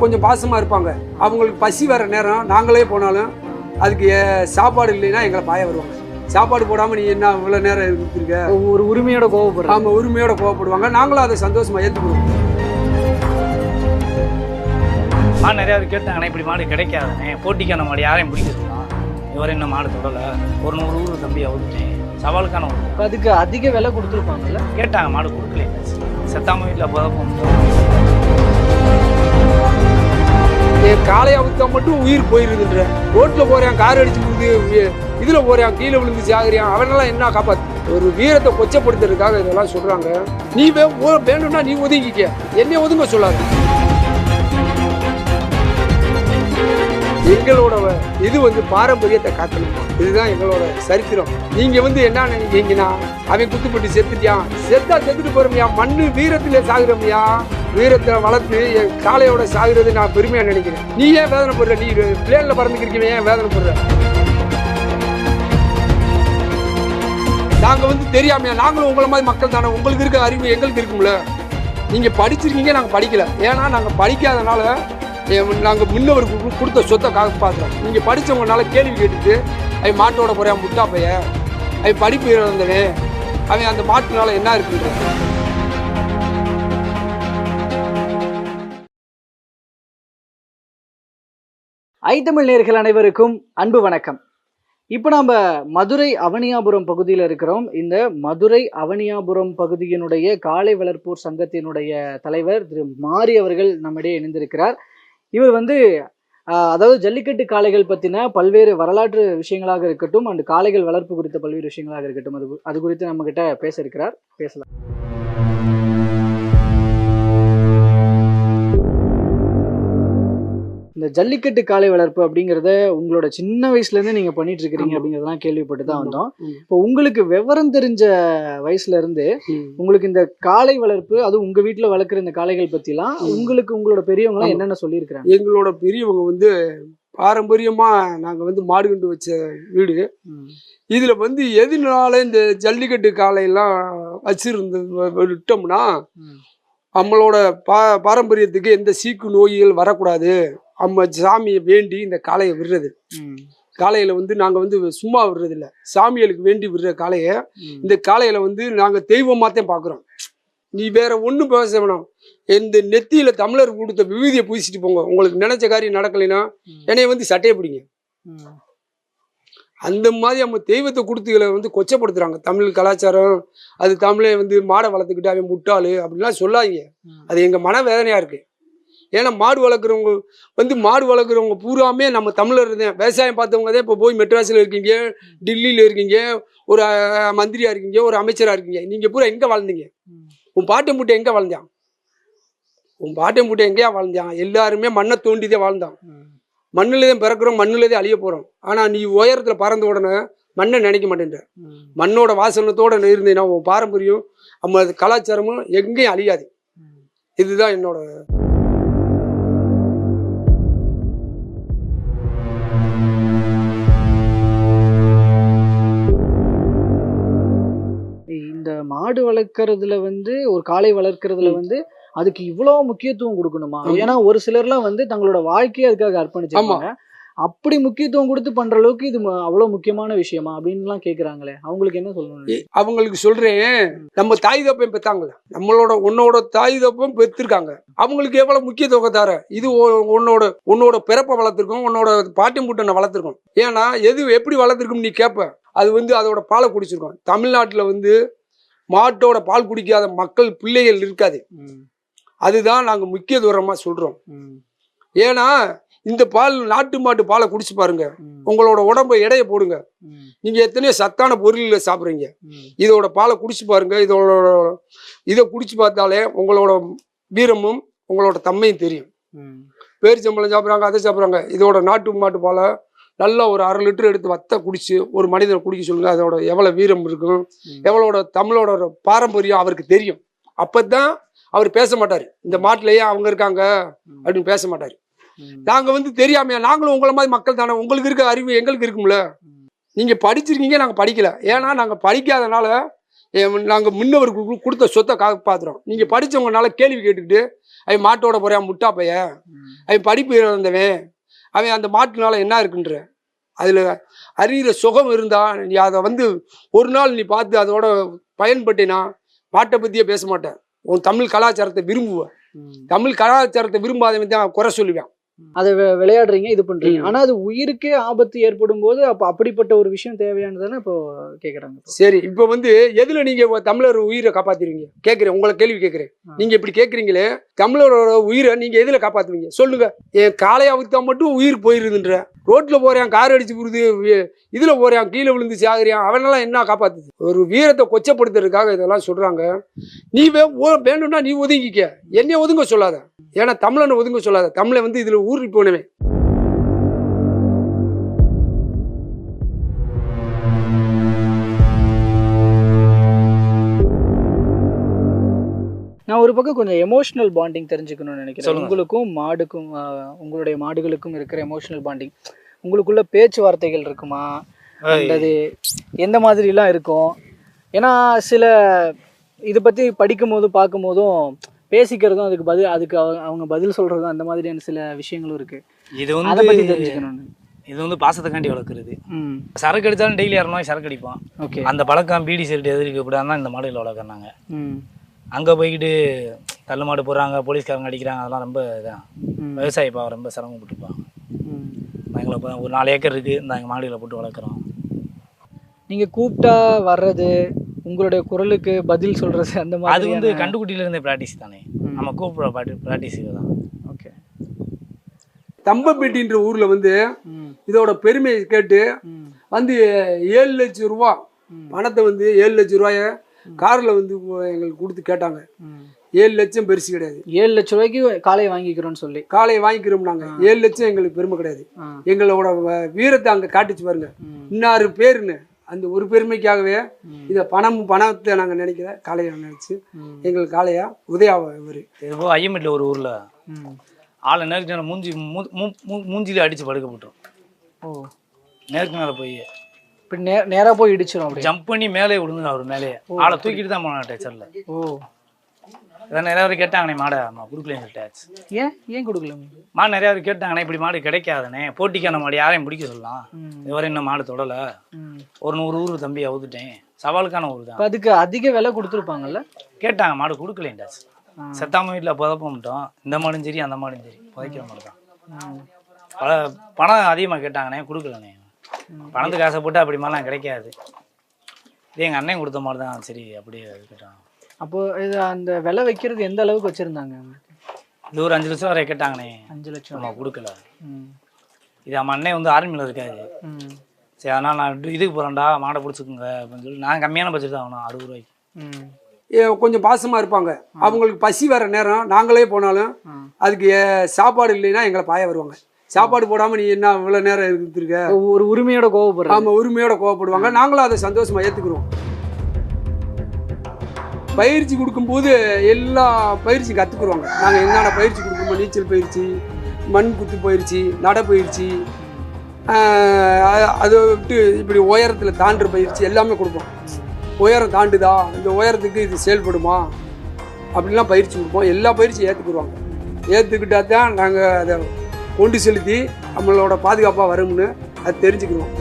கொஞ்சம் பாசமாக இருப்பாங்க. அவங்களுக்கு பசி வர நேரம் நாங்களே போனாலும் அதுக்கு சாப்பாடு இல்லைன்னா எங்களை பாய வருவாங்க. சாப்பாடு போடாமல் நீ என்ன இவ்வளோ நேரம் இருந்திருக்க? ஒரு உரிமையோட கோவப்படுறாங்க ஆமாம் உரிமையோட கோவப்படுவாங்க. நாங்களும் அதை சந்தோஷமாக ஏற்றுக்குவோம் மாடு நிறையா பேர் கேட்டாங்கண்ணே இப்படி மாடு கிடைக்காதுண்ணே போட்டிக்கான மாடு யாரையும் பிடிக்கிறதுலாம் இவரை என்ன மாடு தொடலை. ஒரு நூறு ஊர் தம்பி அவுத்துட்டேன். சவாலுக்கான இப்ப அதுக்கு அதிக விலை கொடுத்துருப்பாங்கல்ல? கேட்டாங்க மாடு கொடுக்கல செத்தாம வீட்டில் புதப்போம். காலையை அவுத்தா மட்டும் உயிர் போயிருதுன்ற. ரோட்டில் போகிறேன் கார் அடிச்சு விழுது இதில் போகிறான் கீழே விழுந்து சாகுறியான் அவனெல்லாம் என்ன காப்பாத்து ஒரு வீரத்தை கொச்சப்படுத்துறதுக்காக இதெல்லாம் சொல்கிறாங்க நீ வே- வேணும்னா நீ ஒதுங்கிக்க. என்னை ஒதுங்க சொல்லாது. எங்களோட இது வந்து பாரம்பரியத்தை காக்கணும் இதுதான் எங்களோட சரித்திரம். நீங்க வந்து என்ன நினைக்கிறீங்கன்னா அவன் குத்துப்பட்டு செத்துட்டியான். செத்தா செத்துட்டு போறோம்யா. மண்ணு வீரத்துல சாகுறோம்யா. வீரத்தை வளர்த்து என் காலையோட சாகிறது நான் பெருமையாக நினைக்கிறேன். நீ ஏன் வேதனைப்படுற நீ பிளேன்ல பறந்துக்கிறீங்க ஏன் வேதனை போடுற? நாங்கள் வந்து தெரியாமையா நாங்களும் உங்களை மாதிரி மக்கள் தானே. உங்களுக்கு இருக்க அறிவு எங்களுக்கு இருக்கும்ல. நீங்கள் படிச்சிருக்கீங்க நாங்கள் படிக்கல. ஏன்னா நாங்கள் படிக்காதனால நாங்கள் முன்னவருக்கு கு- கொடுத்த சொத்தை பார்த்தேன் நீங்கள் படித்தவங்கனால கேள்வி கேட்டுட்டு அவன் மாட்டோட போகிறான் முட்டா பையன் அவன் படிப்பு இழந்தவன் அவன் அந்த மாட்டுனால என்ன இருக்குன்ற ஐத்தமிழ் நேர்கள் அனைவருக்கும் அன்பு வணக்கம். இப்போ நம்ம மதுரை அவனியாபுரம் பகுதியில் இருக்கிறோம். இந்த மதுரை அவனியாபுரம் பகுதியினுடைய காளை வளர்ப்போர் சங்கத்தினுடைய தலைவர் திரு மாரி அவர்கள் நம்மிடையே இணைந்திருக்கிறார். இவர் வந்து அதாவது ஜல்லிக்கட்டு காளைகள் பற்றின பல்வேறு வரலாற்று விஷயங்களாக இருக்கட்டும் அண்டு காளைகள் வளர்ப்பு குறித்த பல்வேறு விஷயங்களாக இருக்கட்டும் அது அது குறித்து நம்ம கிட்ட பேச இருக்கிறார் பேசலாம். இந்த ஜல்லிக்கட்டு காளை வளர்ப்பு அப்படிங்கறத உங்களோட சின்ன வயசுல இருந்து நீங்க பண்ணிட்டு இருக்கிறீங்க. அப்படிங்கறதெல்லாம் கேள்விப்பட்டு தான் வந்தோம். இப்போ உங்களுக்கு விவரம் தெரிஞ்ச வயசுல இருந்து உங்களுக்கு இந்த காளை வளர்ப்பு அது உங்க வீட்டுல வளர்க்குற இந்த காளைகள் பத்திலாம் ம். உங்களுக்கு உங்களோட பெரியவங்க எல்லாம் ஆமா. என்னென்ன சொல்லியிருக்கிறாங்க எங்களோட பெரியவங்க வந்து பாரம்பரியமா நாங்க வந்து மாடு கண்டு வச்ச வீடு இதுல வந்து எதுனால இந்த ஜல்லிக்கட்டு காலையெல்லாம் வச்சிருந்து விட்டோம்னா நம்மளோட பா பாரம்பரியத்துக்கு எந்த சீக்கு நோய்கள் வரக்கூடாது நம்ம சாமியை வேண்டி இந்த காளையை விடுறது. காளையில வந்து நாங்க வந்து சும்மா விடுறது இல்ல சாமிகளுக்கு வேண்டி விடுற காளையை இந்த காளையில வந்து நாங்க தெய்வமாத்தான் பாக்குறோம். நீ வேற ஒண்ணும் பேச வேணாம். இந்த நெத்தியில தமிழர் கொடுத்த விபூதியை பூசிட்டு போங்க. உங்களுக்கு நினைச்ச காரியம் நடக்கலைன்னா என்னைய வந்து சட்டையை பிடிங்க. அந்த மாதிரி நம்ம தெய்வத்தை கொடுத்துகளை வந்து கொச்சப்படுத்துறாங்க. தமிழ் கலாச்சாரம் அது தமிழை வந்து மாடை வளர்த்துக்கிட்டு அவன் முட்டாளு அப்படிலாம் சொல்லாதீங்க. அது எங்க மன வேதனையா இருக்கு. ஏன்னா மாடு வளர்க்குறவங்க வந்து மாடு வளர்க்குறவங்க பூராமே நம்ம தமிழர் தான். விவசாயம் பார்த்தவங்க தான் இப்போ போய் மெட்ராஸில் இருக்கீங்க டெல்லியில் இருக்கீங்க ஒரு மந்திரியாக இருக்கீங்க ஒரு அமைச்சராக இருக்கீங்க. நீங்கள் பூரா எங்கே வாழ்ந்தீங்க? உன் பாட்டை மூட்டை எங்கே வாழ்ந்தான்? உன் பாட்டை மூட்டை எங்கேயா வாழ்ந்தான்? எல்லாருமே மண்ணை தோண்டிதான் வாழ்ந்தான். மண்ணில் தான் பிறக்கிறோம் மண்ணில் தான் அழிய போகிறோம் ஆனால் நீ உயரத்தில் பறந்த உடனே மண்ணை நினைக்க மாட்டேன்ற. மண்ணோட வாசனத்தோடு இருந்தீங்கன்னா உன் பாரம்பரியம் நம்ம கலாச்சாரமும் எங்கேயும் அழியாது. இதுதான் என்னோட மாடு வளர்க்கறதுல வந்து ஒரு காளை வளர்க்கறதுல வந்து அதுக்கு இவ்வளவு முக்கியத்துவம் கொடுக்கணுமா. ஏன்னா ஒரு சிலர்லாம் வந்து தங்களோட வாழ்க்கையை அதுக்காக அர்ப்பணிச்சிருப்பாங்க அப்படி முக்கியத்துவம் கொடுத்து பண்ற அளவுக்கு இது அவ்வளவு முக்கியமான விஷயமா? அப்படின்லாம் கேக்குறாங்களே. அவங்களுக்கு என்ன சொல்லணும் அவங்களுக்கு சொல்றேன். நம்ம தாய் தப்பையும் பெத்தாங்கல்ல. நம்மளோட உன்னோட தாய் தப்பம் பெற்றிருக்காங்க அவங்களுக்கு எவ்வளவு முக்கியத்துவம் தர? இது உன்னோட உன்னோட பிறப்பை வளர்த்துருக்கோம் உன்னோட பாட்டி முட்டனை வளர்த்துருக்கோம். ஏன்னா எது எப்படி வளர்த்துருக்கும் நீ கேட்ப அது வந்து அதோட பாலை குடிச்சிருக்கோம். தமிழ்நாட்டுல வந்து மாட்டோட பால் குடிக்காத மக்கள் பிள்ளைகள் இருக்காது. அதுதான் நாங்க முக்கிய தூரமா சொல்றோம். ம், ஏன்னா இந்த பால் நாட்டு மாட்டு பாலை குடிச்சு பாருங்க. உங்களோட உடம்ப எடையை போடுங்க. நீங்க எத்தனையோ சத்தான பொருள்களை சாப்பிட்றீங்க. இதோட பாலை குடிச்சு பாருங்க. இதோட இதை குடிச்சு பார்த்தாலே உங்களோட வீரமும் உங்களோட தன்மையும் தெரியும். ம், பேரிச்சம்பழம் சாப்பிட்றாங்க அதை சாப்பிட்றாங்க. இதோட நாட்டு மாட்டு பாலை நல்லா ஒரு அரை லிட்டர் எடுத்து வத்த குடிச்சு ஒரு மனிதனை குடிக்க சொல்லுங்க அதோட எவ்வளவு வீரம் இருக்கும். எவ்வளோட தமிழோட பாரம்பரியம் அவருக்கு தெரியும். அப்பதான் அவர் பேச மாட்டாரு. இந்த மாட்டுலயே அவங்க இருக்காங்க அப்படின்னு பேச மாட்டாரு. நாங்க வந்து தெரியாமையா நாங்களும் உங்களை மாதிரி மக்கள் தானே உங்களுக்கு இருக்க அறிவு எங்களுக்கு இருக்கும்ல. நீங்க படிச்சிருக்கீங்க நாங்க படிக்கல. ஏன்னா நாங்க படிக்காதனால நாங்கள் முன்னவர்களுக்கு கொடுத்த சொத்தை காப்பாற்றுறோம் நீங்கள் படித்தவங்கனால கேள்வி கேட்டுக்கிட்டு அவன் மாட்டோட போகிறான் முட்டா பையன்? அவன் படிப்பு இழந்தவன் அவன் அந்த மாட்டுனால என்ன இருக்குன்ற. அதில் அறிகிற சுகம் இருந்தா நீ அதை வந்து ஒரு நாள் நீ பார்த்து அதோட பயன்பட்டினா மாட்டை பற்றியே பேச மாட்டேன். உன் தமிழ் கலாச்சாரத்தை விரும்புவ. தமிழ் கலாச்சாரத்தை விரும்பாதவன் தான் குறை சொல்லுவேன். அதை விளையாடுறீங்க இது பண்றீங்க. ஆனா அது உயிருக்கே ஆபத்து ஏற்படும் போது அப்ப அப்படிப்பட்ட ஒரு விஷயம் தேவையானதுன்னு இப்போ கேக்குறாங்க. சரி இப்போ வந்து எதுல நீங்க தமிழர் உயிரை காப்பாத்துவீங்க கேட்குறேன் உங்களை கேள்வி கேட்குறேன் ஆ. நீங்க இப்படி கேட்குறீங்களே தமிழரோட உயிரை நீங்க எதுல காப்பாத்துவீங்க? சொல்லுங்க. என் காளையை அவுத்தா மட்டும் உயிர் போயிருதுன்ற. ரோட்ல போகிறான் கார் அடிச்சு விடுது இதில் இதுல கீழே விழுந்து சாகுறியான் அவனெல்லாம் என்ன காப்பாற்றுது ஒரு வீரத்தை கொச்சப்படுத்துறதுக்காக இதெல்லாம் சொல்றாங்க. நீ வே- ஓ- வேணும்னா நீ ஒதுங்கிக்க. என்னைய ஒதுங்க சொல்லாத. ஏன்னா தமிழனை ஒதுங்க சொல்லாத. தமிழை வந்து இதுல ஊறி போனவன். நான் ஒரு பக்கம் கொஞ்சம் எமோஷனல் பாண்டிங் தெரிஞ்சுக்கணும்னு நினைக்கிறேன். உங்களுக்கும் மாடுக்கும் உங்களுடைய மாடுகளுக்கும் இருக்கிற எமோஷனல் பாண்டிங் உங்களுக்குள்ள பேச்சுவார்த்தைகள் இருக்குமா? அல்லது எந்த மாதிரிலாம் இருக்கும்? ஏன்னா சில இதை பற்றி படிக்கும் போதும் பார்க்கும் போதும் பேசிக்கிறதும் அதுக்கு பதில் அதுக்கு அவங்க- பதில் சொல்றதும் அந்த மாதிரியான சில விஷயங்களும் இருக்கு. இது அதை பத்தி வந்து தெரிஞ்சுக்கணும் இது வந்து பாசத்துக்காண்டி வளர்க்குறது. சரக்கு அடித்தாலும் டெய்லி இரநூறு சரக்கு அடிப்பான் ஓகே. அந்த பழக்கம் பீடி சிகரெட் எதிர்க்க கூடாதுன்னா இந்த மாடுகளை வளர்க்குறாங்க. அங்கே போய்கிட்டு தள்ளு மாடு போடுறாங்க போலீஸ்காரங்க அடிக்கிறாங்க அதெல்லாம் ரொம்ப இதான் ம். விவசாயி பாவம் ரொம்ப சிரமப்பட்டுப்பாங்க ம். எங்களை இப்போ ஒரு நாலு ஏக்கர் இருக்குது இந்த எங்கள் மாடுகளை போட்டு வளர்க்குறோம். நீங்க கூப்பிட்டா வர்றது உங்களுடைய குரலுக்கு பதில் சொல்றது அந்த அது மாதிரி வந்து கண்டுக்குட்டியில இருந்தே ப்ராக்டிஸ் தானே. நம்ம கூப்பிட்ற பாட்டு ப்ராக்டிஸுக்கு தான். ஓகே. தம்பப்பேட்டின்ற ஊர்ல வந்து இதோட பெருமையை கேட்டு வந்து ஏழு லட்சம் ரூபா. பணத்தை வந்து ஏழு லட்சம் ரூபாய கார்ல வந்து எங்களுக்கு கொடுத்து கேட்டாங்க. ஏழு லட்சம் பெருசு கிடையாது ஏழு லட்ச ரூபாய்க்கு காலையை வாங்கிக்கிறோம்னு சொல்லி காலையை வாங்கிக்கிறோம் நாங்க ஏழு லட்சம் எங்களுக்கு பெருமை கிடையாது. எங்களோட வீரத்தை அங்க காட்டுச்சு பாருங்க. இன்னாறு பேருன்னு அந்த ஒரு பெருமைக்காகவே. இதை பணம் பணத்தை நாங்க நினைக்கிற காளையை நினைச்சு. எங்களுக்கு காளையா உதயா இவரு ஐயம்பேட்டில் ஒரு ஊரில். ஆளை நேருக்கு மூஞ்சி மூஞ்சிலே அடித்து படுக்க போட்டுரும் ஓ நேருக்கு மேலே போய் இப்படி நே நேரா போய் இடிச்சிடும் அப்படி ஜம்ப் பண்ணி மேலே விழுந்து அவர் மேலே ஆளை தூக்கிட்டு தான் போனான் டேச்சரில் ஓ. இதை நிறைய பேர் கேட்டாங்கண்ணே மாடை நான் கொடுக்கலன்னு சொல்லிட்டாச்சு ஏன்? ஏன் கொடுக்கல மாடு நிறைய பேர் கேட்டாங்கண்ணே இப்படி மாடு கிடைக்காதுண்ணே. போட்டிக்கான மாடு யாரையும் பிடிக்க சொல்லலாம். ம். இதுவரை இன்னும் மாடு தொடலை. ஒரு நூறு ஊர் தம்பி அவுத்துட்டேன். சவாலுக்கான ஊர் தான். அதுக்கு அதிக விலை கொடுத்துருப்பாங்கல்ல? கேட்டாங்க மாடு கொடுக்கலேன்டாச்சு ஆ. செத்தாம வீட்டில் புதப்ப மாட்டோம் இந்த மாடும் சரி அந்த மாடும் சரி. புதைக்கிற மாடு தான். பணம் அதிகமாக கேட்டாங்கண்ணே கொடுக்கலண்ணே. பணத்துக்கு ஆசைப்பட்டு அப்படி மாதிரிலாம் கிடைக்காது. இது எங்கள் அண்ணன் கொடுத்த மாதிரி தான் சரி அப்படியே இருக்கட்டும் அப்போ இது அந்த விலை வைக்கிறது எந்த அளவுக்கு வச்சிருந்தாங்க? இது ஒரு அஞ்சு லட்சம் வரை கேட்டாங்கண்ணே. அஞ்சு லட்சம் நம்ம கொடுக்கல. ம். இது நம்ம அண்ணன் வந்து ஆர்மியில் இருக்காது ம். சரி அதனால் நான் இது- இதுக்கு போகிறேன்டா மாடை பிடிச்சிக்குங்க அப்படின்னு சொல்லி நான் கம்மியான பட்ஜெட் தான் ஆகணும் அறுபது ரூபாய்க்கு. ம். ஏ, கொஞ்சம் பாசமா இருப்பாங்க. அவங்களுக்கு பசி வர நேரம் நாங்களே போனாலும். அதுக்கு சாப்பாடு இல்லைன்னா எங்களை பாய வருவாங்க. சாப்பாடு போடாம நீ என்ன இவ்வளவு நேரம் இருந்திருக்க? ஒரு உரிமையோட கோவப்படுறாங்க. ஆமா உரிமையோட கோவப்படுவாங்க. நாங்களும் அதை சந்தோஷமா ஏத்துக்கிறோம். பயிற்சி கொடுக்கும்போது எல்லா பயிற்சி கத்துக்குருவாங்க. நாங்க என்னென்ன பயிற்சி கொடுக்குறோமோ நீச்சல் பயிற்சி மண் குத்து பயிற்சி நட பயிற்சி அதை விட்டு இப்படி உயரத்துல தாண்டுற பயிற்சி எல்லாமே கொடுப்போம். உயரம் தாண்டுதா? இந்த உயரத்துக்கு இது செயல்படுமா? அப்படிலாம் பயிற்சி கொடுப்போம். எல்லா பயிற்சியும் ஏற்றுக்குருவாங்க ஏற்றுக்கிட்டா தான் நாங்கள் அதை கொண்டு செலுத்தி நம்மளோட பாதுகாப்பாக வரும்னு அது தெரிஞ்சுக்கிறோம்.